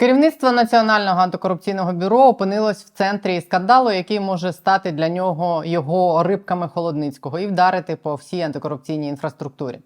Керівництво Національного антикорупційного бюро опинилось в центрі скандалу, який може стати для нього його рибками Холодницького і вдарити по всій антикорупційній інфраструктурі.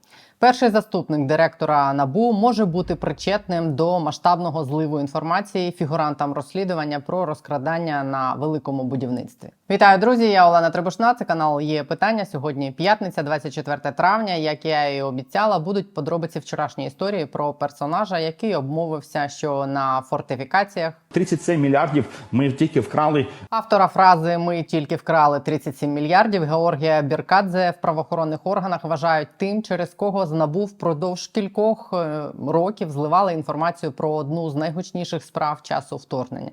Перший заступник директора НАБУ може бути причетним до масштабного зливу інформації фігурантам розслідування про розкрадання на великому будівництві. Вітаю, друзі! Я Олена Требушна. Це канал є питання. Сьогодні п'ятниця, 24 травня. Як я і обіцяла, будуть подробиці вчорашньої історії про персонажа, який обмовився, що на фортифікаціях 37 мільярдів ми тільки вкрали. Автора фрази Ми тільки вкрали 37 мільярдів. Георгія Біркадзе в правоохоронних органах вважають тим, через кого з НАБУ впродовж кількох е, років зливали інформацію про одну з найгучніших справ часу вторгнення.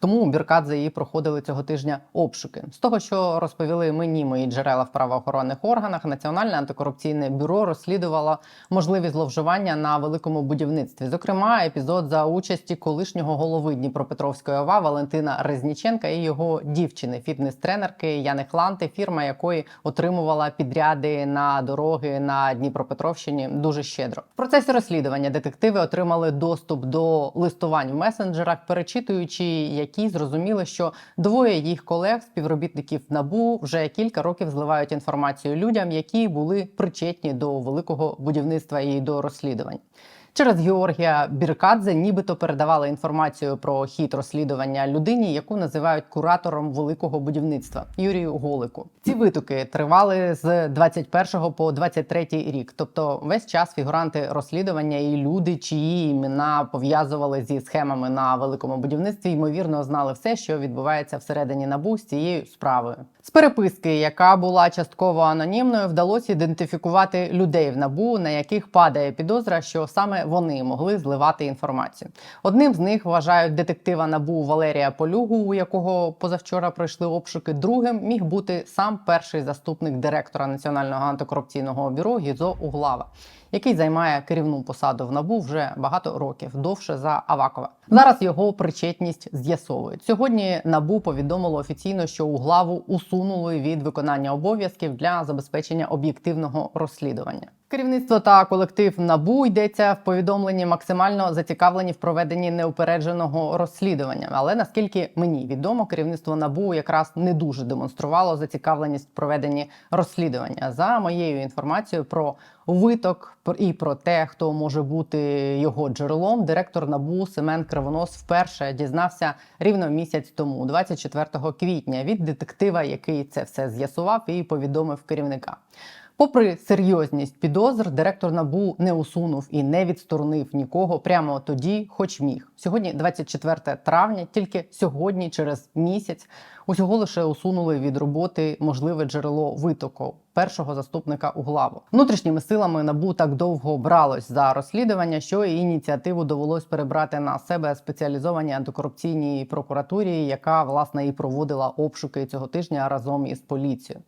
Тому Біркадзе її проходили цього тижня обшуки. З того, що розповіли мені мої джерела в правоохоронних органах, Національне антикорупційне бюро розслідувало можливі зловживання на великому будівництві. Зокрема, епізод за участі колишнього голови Дніпропетровської ОВА Валентина Резніченка і його дівчини, фітнес-тренерки Яни Хланти, фірма якої отримувала підряди на дороги на Дніпропетровщині дуже щедро. В процесі розслідування детективи отримали доступ до листувань в месенджерах, перечитуючи, які зрозуміли, що двоє їх колег, співробітників НАБУ, вже кілька років зливають інформацію людям, які були причетні до великого будівництва і до розслідувань. Через Георгія Біркадзе нібито передавали інформацію про хід розслідування людині, яку називають куратором великого будівництва Юрію Голику. Ці витоки тривали з 21 по 23 рік. Тобто, весь час фігуранти розслідування і люди, чиї імена пов'язували зі схемами на великому будівництві, ймовірно знали все, що відбувається всередині набу з цією справою. З переписки, яка була частково анонімною, вдалося ідентифікувати людей в набу, на яких падає підозра, що саме вони могли зливати інформацію. Одним з них вважають детектива набу Валерія Полюгу, у якого позавчора пройшли обшуки. Другим міг бути сам перший заступник директора Національного антикорупційного бюро Гізо Углава. Який займає керівну посаду в набу вже багато років, довше за Авакова. Зараз його причетність з'ясовують. Сьогодні набу повідомило офіційно, що углаву усунули від виконання обов'язків для забезпечення об'єктивного розслідування. Керівництво та колектив набу йдеться в повідомленні максимально зацікавлені в проведенні неупередженого розслідування. Але наскільки мені відомо, керівництво набу якраз не дуже демонструвало зацікавленість в проведенні розслідування. За моєю інформацією про виток і про те, хто може бути його джерелом, директор набу Семен Кривонос вперше дізнався рівно місяць тому, 24 квітня, від детектива, який це все з'ясував і повідомив керівника. Попри серйозність підозр, директор набу не усунув і не відсторонив нікого прямо тоді, хоч міг. Сьогодні, 24 травня, тільки сьогодні, через місяць, усього лише усунули від роботи можливе джерело витоку першого заступника углаву. Внутрішніми силами набу так довго бралось за розслідування, що і ініціативу довелось перебрати на себе спеціалізованій антикорупційній прокуратурі, яка власне і проводила обшуки цього тижня разом із поліцією.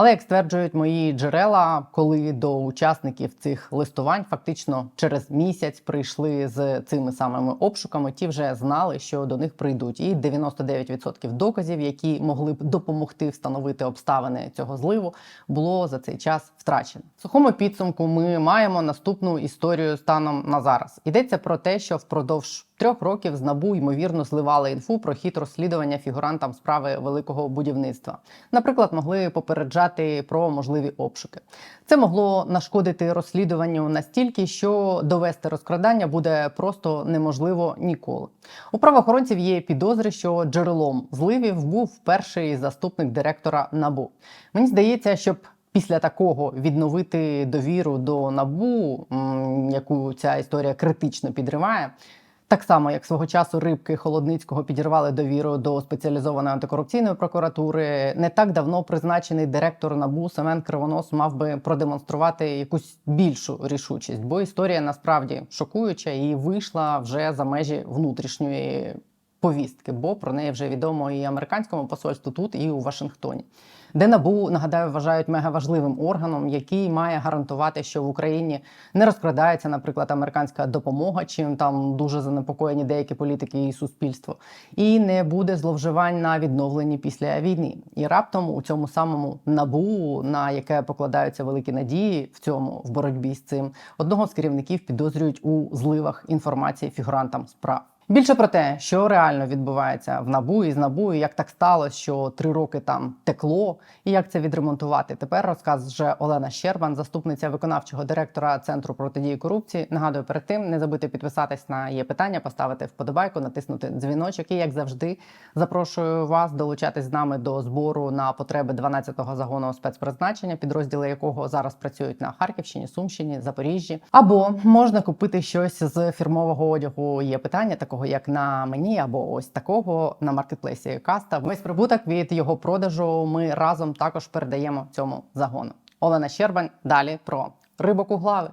Але як стверджують мої джерела, коли до учасників цих листувань фактично через місяць прийшли з цими самими обшуками, ті вже знали, що до них прийдуть, і 99% доказів, які могли б допомогти встановити обставини цього зливу, було за цей час втрачено. В сухому підсумку ми маємо наступну історію станом на зараз. Йдеться про те, що впродовж трьох років з набу ймовірно зливали інфу про хід розслідування фігурантам справи великого будівництва. Наприклад, могли попереджати про можливі обшуки. Це могло нашкодити розслідуванню настільки, що довести розкрадання буде просто неможливо ніколи. У правоохоронців є підозри, що джерелом зливів був перший заступник директора набу. Мені здається, щоб Після такого відновити довіру до набу, яку ця історія критично підриває, так само, як свого часу рибки Холодницького підірвали довіру до спеціалізованої антикорупційної прокуратури, не так давно призначений директор набу Семен Кривонос мав би продемонструвати якусь більшу рішучість, бо історія насправді шокуюча і вийшла вже за межі внутрішньої повістки, бо про неї вже відомо і американському посольству тут, і у Вашингтоні. Де набу нагадаю вважають мегаважливим органом, який має гарантувати, що в Україні не розкрадається, наприклад, американська допомога, чим там дуже занепокоєні деякі політики і суспільство, і не буде зловживань на відновленні після війни. І раптом у цьому самому набу, на яке покладаються великі надії в цьому в боротьбі з цим, одного з керівників підозрюють у зливах інформації фігурантам справ. Більше про те, що реально відбувається в набу і з набу, і як так сталося, що три роки там текло, і як це відремонтувати. Тепер розкаже Олена Щербан, заступниця виконавчого директора центру протидії корупції. Нагадую, перед тим не забудьте підписатись на є питання, поставити вподобайку, натиснути дзвіночок. І як завжди, запрошую вас долучатись з нами до збору на потреби 12-го загону спецпризначення, підрозділи якого зараз працюють на Харківщині, Сумщині, Запоріжжі. Або можна купити щось з фірмового одягу. Є питання такого, як на мені, або ось такого на маркетплейсі Каста. Весь прибуток від його продажу ми разом також передаємо цьому загону. Олена Щербань далі про рибок у глави.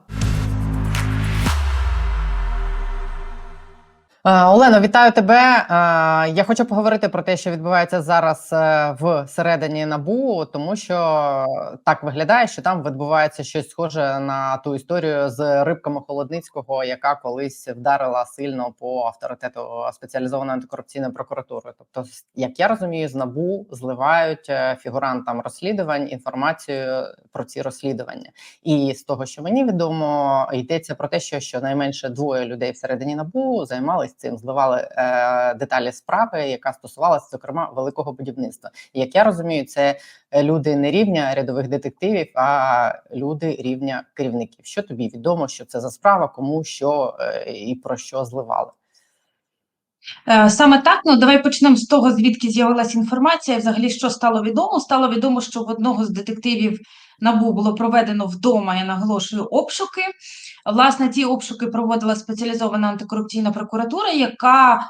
Олено, вітаю тебе. Е, Я хочу поговорити про те, що відбувається зараз е, в середині набу, тому що так виглядає, що там відбувається щось схоже на ту історію з рибками Холодницького, яка колись вдарила сильно по авторитету спеціалізованої антикорупційної прокуратури. Тобто, як я розумію, з набу зливають е, фігурантам розслідувань інформацію про ці розслідування. І з того, що мені відомо, йдеться про те, що щонайменше двоє людей всередині набу займались цим, зливали е, деталі справи, яка стосувалася зокрема великого будівництва. І як я розумію, це е, люди не рівня рядових детективів, а люди рівня керівників. Що тобі відомо, що це за справа, кому що е, і про що зливали? Е, Саме так, ну давай почнемо з того, звідки з'явилася інформація. Взагалі, що стало відомо? Стало відомо, що в одного з детективів НАБУ було проведено вдома, я наголошую, обшуки. Власне, ті обшуки проводила спеціалізована антикорупційна прокуратура, яка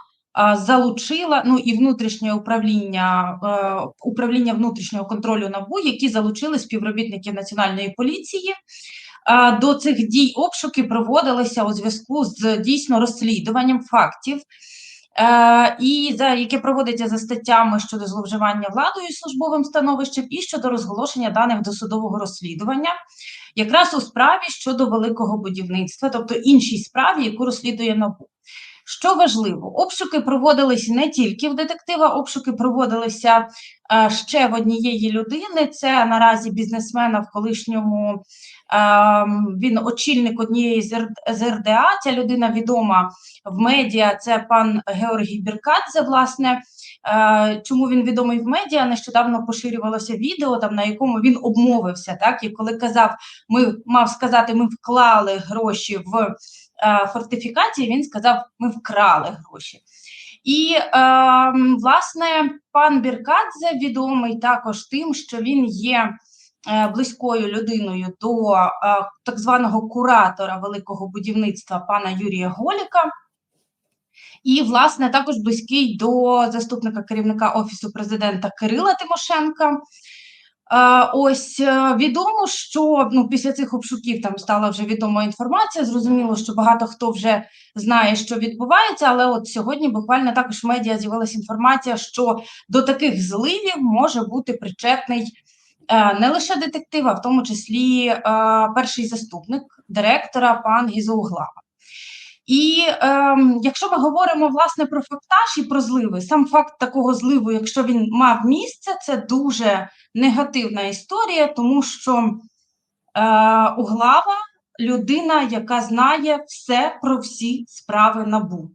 залучила ну і внутрішнє управління е, управління внутрішнього контролю НАБУ, які залучили співробітників національної поліції. До цих дій обшуки проводилися у зв'язку з дійсно розслідуванням фактів. Е, і за яке проводиться за статтями щодо зловживання владою і службовим становищем, і щодо розголошення даних досудового розслідування, якраз у справі щодо великого будівництва, тобто іншій справі, яку розслідує НАБУ. Що важливо, обшуки проводились не тільки в детектива, обшуки проводилися е, ще в однієї людини. Це наразі бізнесмена в колишньому. Е, Він очільник однієї з РДА. Ця людина відома в медіа. Це пан Георгій Біркадзе. Власне, Е, чому він відомий в медіа? Нещодавно поширювалося відео, там на якому він обмовився. Так і коли казав, ми мав сказати, ми вклали гроші в е, фортифікації. Він сказав, ми вкрали гроші. І е, власне пан Біркадзе відомий також тим, що він є близькою людиною до е, так званого куратора великого будівництва пана Юрія Голіка. І, власне, також близький до заступника керівника Офісу президента Кирила Тимошенка. Е, Ось е, відомо, що ну, після цих обшуків там стала вже відома інформація. Зрозуміло, що багато хто вже знає, що відбувається, але от сьогодні буквально також в медіа з'явилася інформація, що до таких зливів може бути причетний е, не лише детектив, а в тому числі е, перший заступник директора пан Гізоуглава. І ем, якщо ми говоримо власне про фактаж і про зливи, сам факт такого зливу, якщо він мав місце, це дуже негативна історія, тому що е, Углава людина, яка знає все про всі справи набу.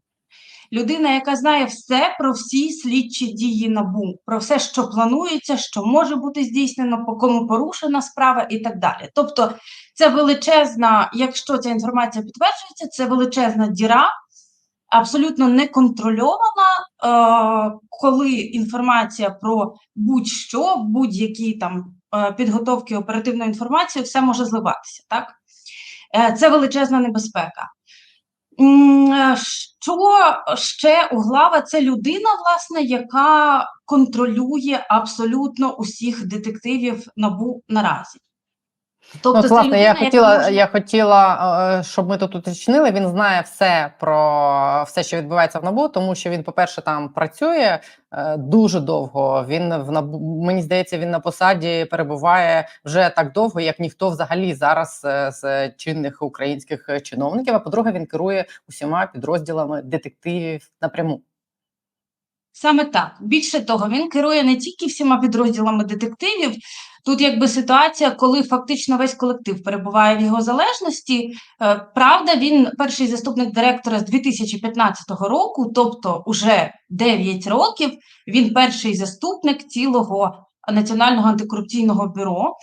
Людина, яка знає все про всі слідчі дії набу, про все, що планується, що може бути здійснено, по кому порушена справа і так далі. Тобто, це величезна, якщо ця інформація підтверджується, це величезна діра, абсолютно неконтрольована, е, коли інформація про будь-що, будь-які там е, підготовки оперативної інформації, все може зливатися. Так? Е, це величезна небезпека. Що ще углава? Це людина, власне, яка контролює абсолютно усіх детективів набу наразі. Тобто, ну, власне, я хотіла, може- я хотіла, щоб ми тут уточнили. Він знає все про все, що відбувається в набу, тому що він, по-перше, там працює е, дуже довго. Він в набу, мені здається, він на посаді перебуває вже так довго, як ніхто взагалі зараз е, з чинних українських чиновників. А по-друге, він керує усіма підрозділами детективів напряму. Саме так. Більше того, він керує не тільки всіма підрозділами детективів. Тут якби ситуація, коли фактично весь колектив перебуває в його залежності. Е, Правда, він перший заступник директора з 2015 року, тобто уже 9 років. Він перший заступник цілого Національного антикорупційного бюро.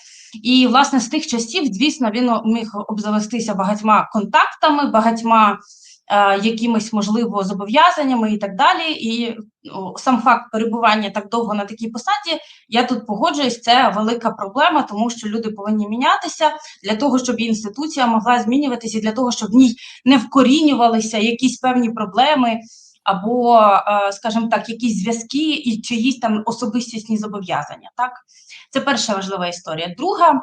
І, власне, з тих часів, звісно, він міг обзавестися багатьма контактами, багатьма якимись, можливо, зобов'язаннями і так далі. І сам факт перебування так довго на такій посаді, я тут погоджуюсь, це велика проблема, тому що люди повинні мінятися для того, щоб інституція могла змінюватися, для того, щоб в ній не вкорінювалися якісь певні проблеми. Або, е, скажімо так, якісь зв'язки і чиїсь там особистісні зобов'язання. Так, це перша важлива історія. Друга е,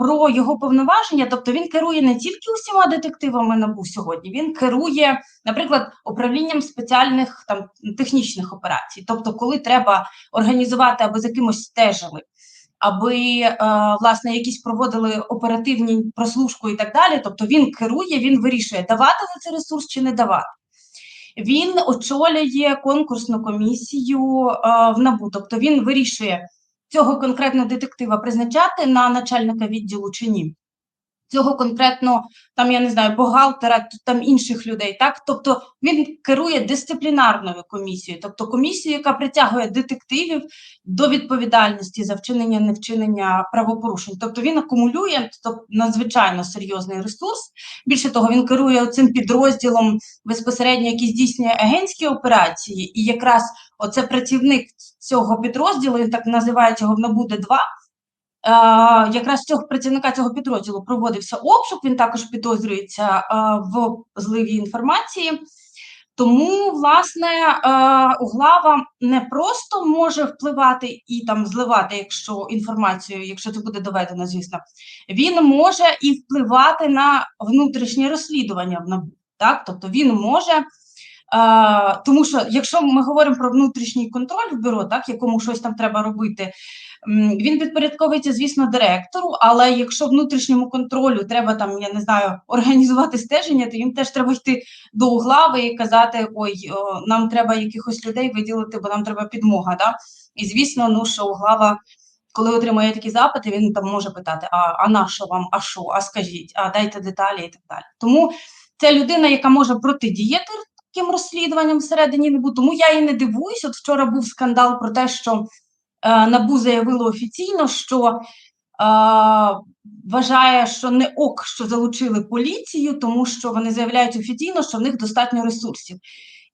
про його повноваження, тобто він керує не тільки усіма детективами НАБУ сьогодні, він керує, наприклад, управлінням спеціальних там технічних операцій. Тобто, коли треба організувати або за кимось стежили, аби е, власне якісь проводили оперативні прослушку і так далі. Тобто він керує, він вирішує, давати на це ресурс чи не давати. Він очолює конкурсну комісію е, в НАБУ, тобто він вирішує цього конкретно детектива призначати на начальника відділу чи ні. Цього конкретно, там я не знаю, бухгалтера, там інших людей, так тобто він керує дисциплінарною комісією, тобто комісією, яка притягує детективів до відповідальності за вчинення невчинення правопорушень. Тобто він акумулює тобто, надзвичайно серйозний ресурс. Більше того, він керує цим підрозділом безпосередньо, який здійснює агентські операції, і якраз оце працівник цього підрозділу, він так називають його в НАБУ Д2, Е, якраз цього працівника цього підрозділу проводився обшук, він також підозрюється е, в зливі інформації. Тому, власне, е, Углава не просто може впливати і там зливати, якщо інформацію, якщо це буде доведено, звісно, він може і впливати на внутрішнє розслідування в НАБУ. Так? Тобто він може, е, тому що якщо ми говоримо про внутрішній контроль в бюро, так, якому щось там треба робити, Він підпорядковується, звісно, директору, але якщо внутрішньому контролю треба там, я не знаю, організувати стеження, то їм теж треба йти до углави і казати: ой, о, нам треба якихось людей виділити, бо нам треба підмога. Да? І звісно, ну що углава, коли отримує такі запити, він там може питати: а, а на що вам, а що, а скажіть, а дайте деталі і так далі. Тому це людина, яка може протидіяти таким розслідуванням всередині НАБУ. Тому я і не дивуюсь. От вчора був скандал про те, що е, НАБУ заявило офіційно, що е, вважає, що не ок, що залучили поліцію, тому що вони заявляють офіційно, що в них достатньо ресурсів.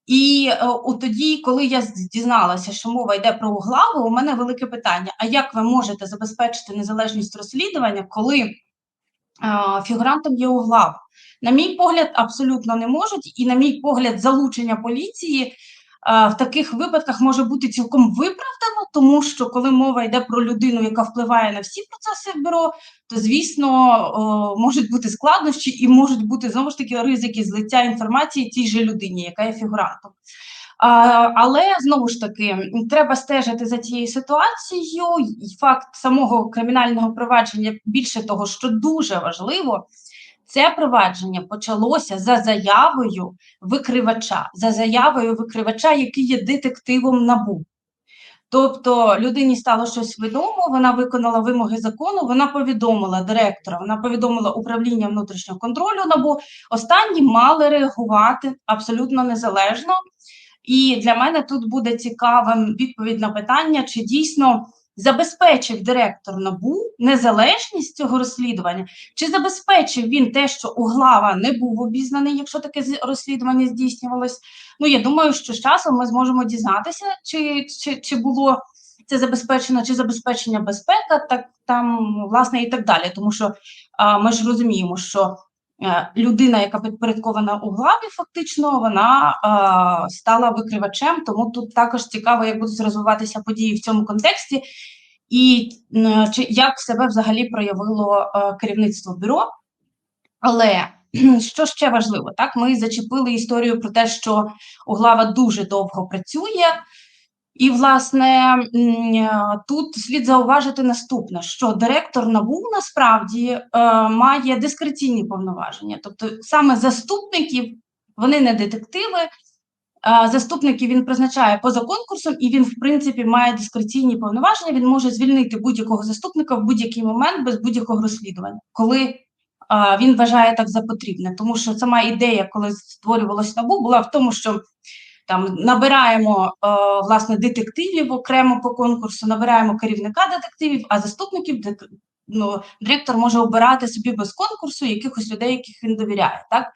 І е, от тоді, коли я дізналася, що мова йде про углаву, у мене велике питання: а як ви можете забезпечити незалежність розслідування, коли е, фігурантом є углава? На мій погляд, абсолютно не можуть, і на мій погляд, залучення поліції е, в таких випадках може бути цілком виправдано, тому що коли мова йде про людину, яка впливає на всі процеси в бюро, то звісно о, можуть бути складнощі і можуть бути знову ж таки ризики злиття інформації тій же людині, яка є фігурантом. Але знову ж таки треба стежити за цією ситуацією. Факт самого кримінального провадження більше того, що дуже важливо, це провадження почалося за заявою викривача, за заявою викривача, який є детективом НАБУ. Тобто людині стало щось відомо, вона виконала вимоги закону, вона повідомила директора, вона повідомила управління внутрішнього контролю НАБУ. Останні мали реагувати абсолютно незалежно. І для мене тут буде цікавим відповідь на питання, чи дійсно забезпечив директор НАБУ незалежність цього розслідування, чи забезпечив він те, що Углава не був обізнаний, якщо таке розслідування здійснювалось. Ну, я думаю, що з часом ми зможемо дізнатися, чи, чи, чи було це забезпечено, чи забезпечення безпека, так там, власне, і так далі. Тому що а, ми ж розуміємо, що людина, яка підпорядкована у главі, фактично вона а, стала викривачем. Тому тут також цікаво, як будуть розвиватися події в цьому контексті, і м, чи як себе взагалі проявило е, керівництво бюро. Але що ще важливо, так ми зачепили історію про те, що Углава дуже довго працює. І, власне, е, тут слід зауважити наступне: що директор НАБУ насправді е, має дискреційні повноваження, тобто саме заступників, вони не детективи, Е, Заступників він призначає поза конкурсом, і він, в принципі, має дискреційні повноваження. Він може звільнити будь-якого заступника в будь-який момент без будь-якого розслідування, коли він вважає так за потрібне. Тому що сама ідея, коли створювалось НАБУ, була в тому, що там набираємо е, власне детективів окремо по конкурсу, набираємо керівника детективів, а заступників ну, директор може обирати собі без конкурсу якихось людей, яких він довіряє. Так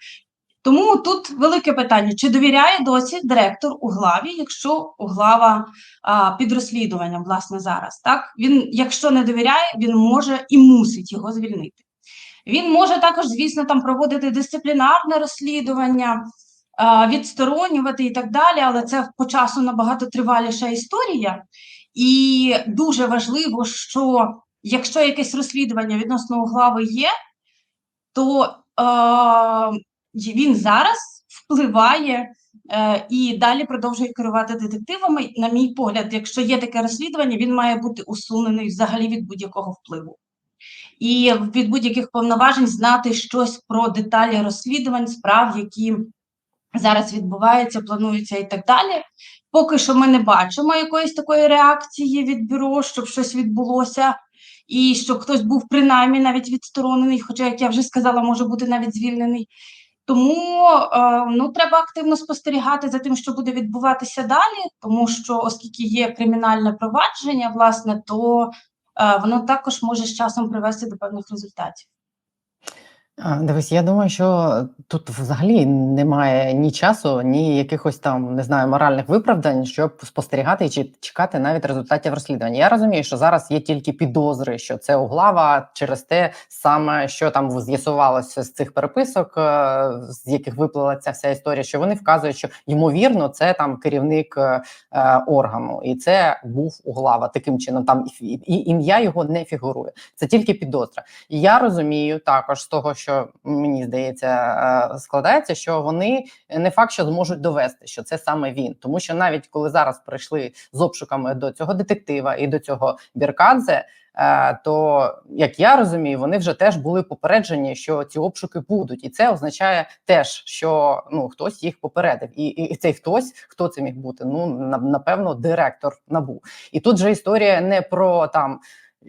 тому тут велике питання: чи довіряє досі директор у главі, якщо углава а, під розслідуванням, власне, зараз. Так він, якщо не довіряє, він може і мусить його звільнити. Він може також, звісно, там проводити дисциплінарне розслідування, відсторонювати і так далі, але це по часу набагато триваліша історія. І дуже важливо, що якщо якесь розслідування відносно глави є, то е, він зараз впливає е, і далі продовжує керувати детективами. На мій погляд, якщо є таке розслідування, він має бути усунений взагалі від будь-якого впливу. І від будь-яких повноважень знати щось про деталі розслідувань, справ, які зараз відбуваються, плануються і так далі. Поки що ми не бачимо якоїсь такої реакції від бюро, щоб щось відбулося, і щоб хтось був принаймні навіть відсторонений, хоча, як я вже сказала, може бути навіть звільнений. Тому е, ну, треба активно спостерігати за тим, що буде відбуватися далі, тому що, оскільки є кримінальне провадження, власне, то е, воно також може з часом привести до певних результатів. А, Дивись, я думаю, що тут взагалі немає ні часу, ні якихось там не знаю моральних виправдань, щоб спостерігати чи- чекати навіть результатів розслідування. Я розумію, що зараз є тільки підозри, що це углава через те саме, що там з'ясувалося з цих переписок, е, з яких виплила ця вся історія, що вони вказують, що ймовірно це там керівник е, е, органу, і це був углава. Таким чином, там і, і ім'я його не фігурує. Це тільки підозра. І я розумію також з того, що мені здається, е, складається, що вони не факт, що зможуть довести, що це саме він, тому що навіть коли зараз прийшли з обшуками до цього детектива і до цього Біркадзе. е, То як я розумію, вони вже теж були попереджені, що ці обшуки будуть, і це означає теж, що ну хтось їх попередив, і, і цей хтось, хто це міг бути? Ну напевно, директор набу. І тут же історія не про там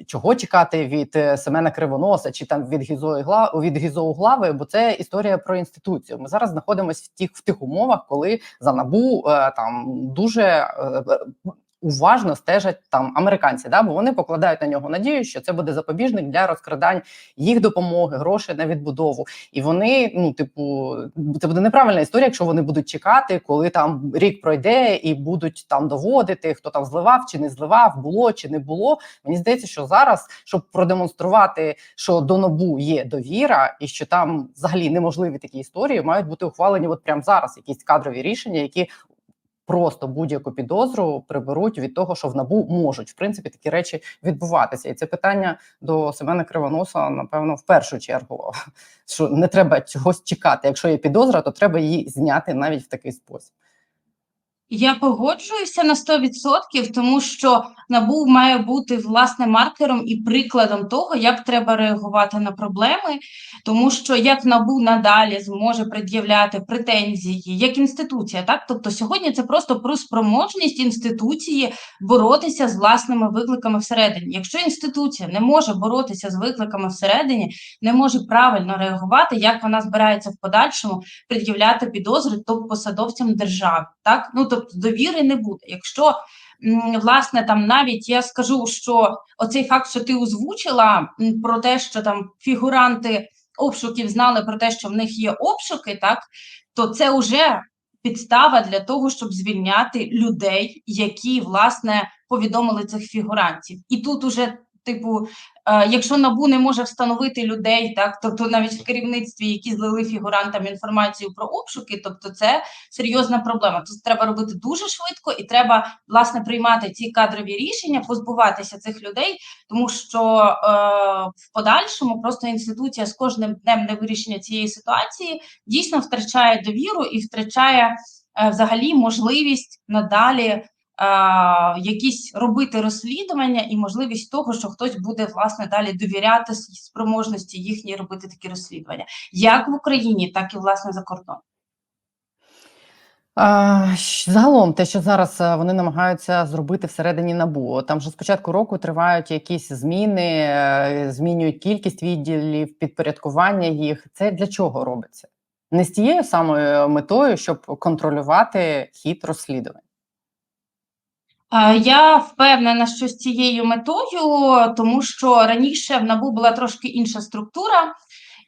чого чекати від е, Семена Кривоноса чи там від Гізої Гла від Гізоуглави, бо це історія про інституцію. Ми зараз знаходимося в тих в тих умовах, коли за набу е, там дуже е, уважно стежать там американці, да, бо вони покладають на нього надію, що це буде запобіжник для розкрадань їх допомоги, грошей на відбудову. І вони, ну, типу, це буде неправильна історія, якщо вони будуть чекати, коли там рік пройде і будуть там доводити, хто там зливав чи не зливав, було чи не було. Мені здається, що зараз, щоб продемонструвати, що до набу є довіра, і що там взагалі неможливі такі історії, мають бути ухвалені от прямо зараз якісь кадрові рішення, які просто будь-яку підозру приберуть від того, що в набу можуть в принципі такі речі відбуватися. І це питання до Семена Кривоноса, напевно, в першу чергу, що не треба чогось чекати. Якщо є підозра, то треба її зняти навіть в такий спосіб. Я погоджуюся на 100%, тому що НАБУ має бути власне маркером і прикладом того, як треба реагувати на проблеми, тому що як НАБУ надалі зможе пред'являти претензії як інституція, так тобто сьогодні це просто про спроможність інституції боротися з власними викликами всередині. Якщо інституція не може боротися з викликами всередині, не може правильно реагувати, як вона збирається в подальшому пред'являти підозри топ-посадовцям держави, так ну тобто довіри не буде. Якщо власне там навіть я скажу, що оцей факт, що ти озвучила про те, що там фігуранти обшуків знали про те, що в них є обшуки, так то це вже підстава для того, щоб звільняти людей, які власне повідомили цих фігурантів, і тут уже. Типу, е, якщо набу не може встановити людей, так тобто навіть в керівництві, які злили фігурантам інформацію про обшуки, тобто це серйозна проблема. Тут треба робити дуже швидко, і треба власне приймати ці кадрові рішення, позбуватися цих людей, тому що е, в подальшому просто інституція з кожним днем невирішення цієї ситуації дійсно втрачає довіру і втрачає е, взагалі можливість надалі. А, Якісь робити розслідування і можливість того, що хтось буде власне далі довіряти спроможності їхній робити такі розслідування, як в Україні, так і власне за кордоном. Загалом, те, що зараз е, вони намагаються зробити всередині НАБУ, там же з початку року тривають якісь зміни, е, змінюють кількість відділів, підпорядкування їх. Це для чого робиться? Не з тією самою метою, щоб контролювати хід розслідувань. Е, Я впевнена, що з цією метою, тому що раніше в НАБУ була трошки інша структура,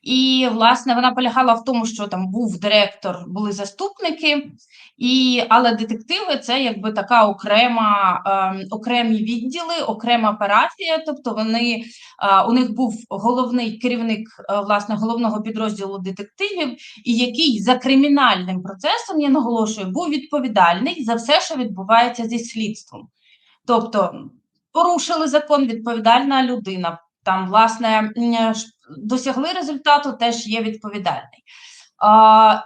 і власне вона полягала в тому, що там був директор, були заступники, і але детективи це якби така окрема ем, окремі відділи, окрема парафія. Тобто вони е, у них був головний керівник е, власне головного підрозділу детективів, і який за кримінальним процесом, я наголошую, був відповідальний за все, що відбувається зі слідством. Тобто порушили закон, відповідальна людина. Там, власне, ш- досягли результату, теж є відповідальний.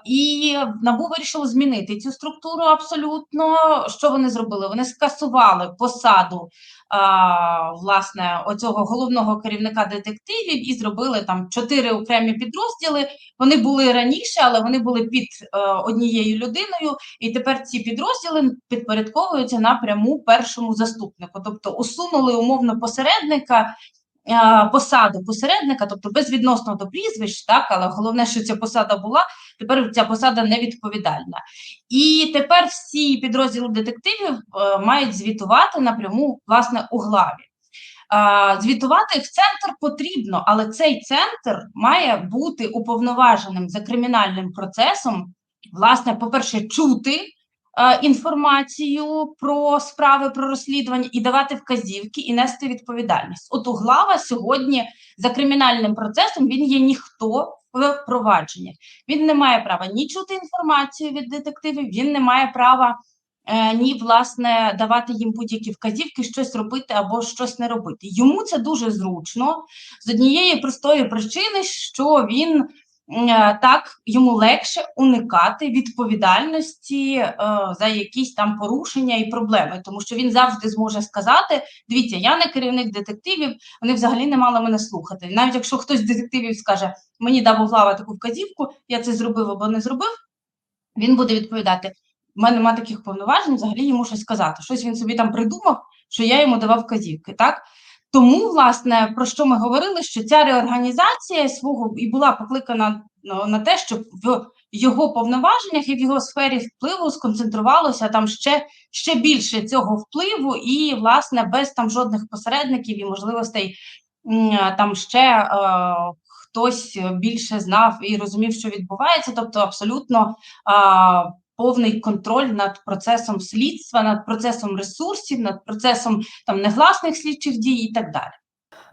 І НАБУ вирішило змінити цю структуру абсолютно. Що вони зробили? Вони скасували посаду а, власне оцього головного керівника детективів і зробили там чотири окремі підрозділи. Вони були раніше, але вони були під е, однією людиною. І тепер ці підрозділи підпорядковуються напряму першому заступнику, тобто усунули умовно посередника. Е, Посаду посередника, тобто безвідносно до прізвищ, так, але головне, що ця посада була, тепер ця посада невідповідальна. І тепер всі підрозділи детективів е, мають звітувати напряму власне у главі. Е, звітувати в центр потрібно, але цей центр має бути уповноваженим за кримінальним процесом, власне, по-перше, чути е, інформацію про справи про розслідування і давати вказівки і нести відповідальність. От углава сьогодні за кримінальним процесом він є ніхто в провадженні. Він не має права ні чути інформацію від детективів, він не має права е, ні власне давати їм будь-які вказівки, щось робити або щось не робити. Йому це дуже зручно з однієї простої причини, що він е, так йому легше уникати відповідальності е, за якісь там порушення і проблеми, тому що він завжди зможе сказати: дивіться, я не керівник детективів, вони взагалі не мали мене слухати. Навіть якщо хтось з детективів скаже, мені дав углава таку вказівку, я це зробив або не зробив, він буде відповідати: в мене немає таких повноважень, взагалі йому щось сказати. Щось він собі там придумав, що я йому давав вказівки. Так? Тому, власне, про що ми говорили, що ця реорганізація свого і була покликана ну, на те, щоб в його повноваженнях і в його сфері впливу сконцентрувалося там ще, ще більше цього впливу, і, власне, без там жодних посередників і можливостей там ще е, хтось більше знав і розумів, що відбувається, тобто абсолютно а, повний контроль над процесом слідства, над процесом ресурсів, над процесом там негласних слідчих дій і так далі.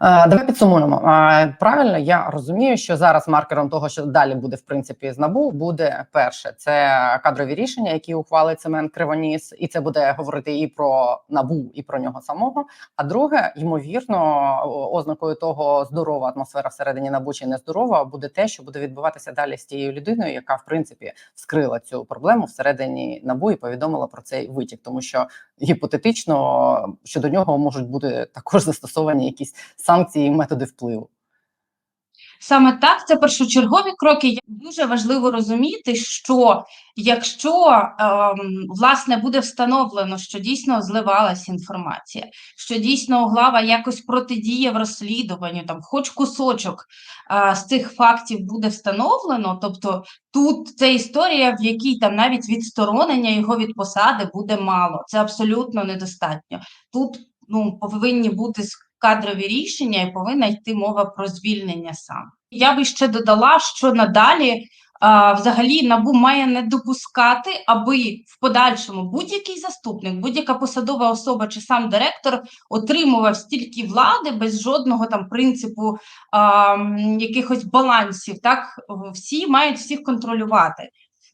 Е, Давай підсумуємо. Е, Правильно, я розумію, що зараз маркером того, що далі буде в принципі з НАБУ, буде перше це кадрові рішення, які ухвалить Семен Кривоніс, і це буде говорити і про НАБУ, і про нього самого. А друге, ймовірно, ознакою того, здорова атмосфера всередині НАБУ чи не здорова, буде те, що буде відбуватися далі з тією людиною, яка в принципі вскрила цю проблему всередині НАБУ і повідомила про цей витік, тому що гіпотетично щодо нього можуть бути також застосовані якісь санкції і методи впливу. Саме так, це першочергові кроки. Дуже важливо розуміти, що якщо ем, власне буде встановлено, що дійсно зливалася інформація, що дійсно глава якось протидіє в розслідуванню, там хоч кусочок е, з цих фактів буде встановлено, тобто тут це історія, в якій там навіть відсторонення його від посади буде мало. Це абсолютно недостатньо. Тут ну повинні бути кадрові рішення і повинна йти мова про звільнення саме. Я би ще додала, що надалі а, взагалі НАБУ має не допускати, аби в подальшому будь-який заступник, будь-яка посадова особа чи сам директор отримував стільки влади без жодного там принципу а, якихось балансів. Так всі мають всіх контролювати.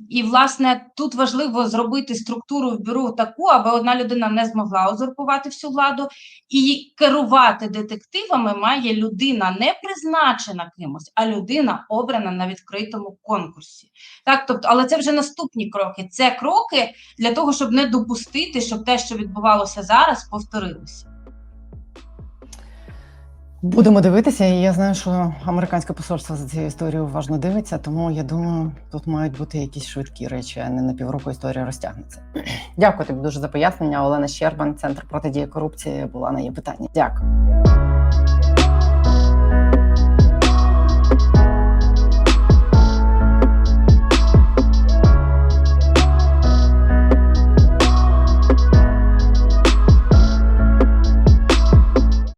І, власне, тут важливо зробити структуру в бюро таку, аби одна людина не змогла узурпувати всю владу, і керувати детективами має людина не призначена кимось, а людина обрана на відкритому конкурсі. Так, тобто, але це вже наступні кроки. Це кроки для того, щоб не допустити, щоб те, що відбувалося зараз, повторилося. Будемо дивитися, і я знаю, що американське посольство за цією історією уважно дивиться, тому я думаю, тут мають бути якісь швидкі речі, а не на півроку історія розтягнеться. Дякую тобі дуже за пояснення. Олена Щербан, центр протидії корупції, була на її питання. Дякую.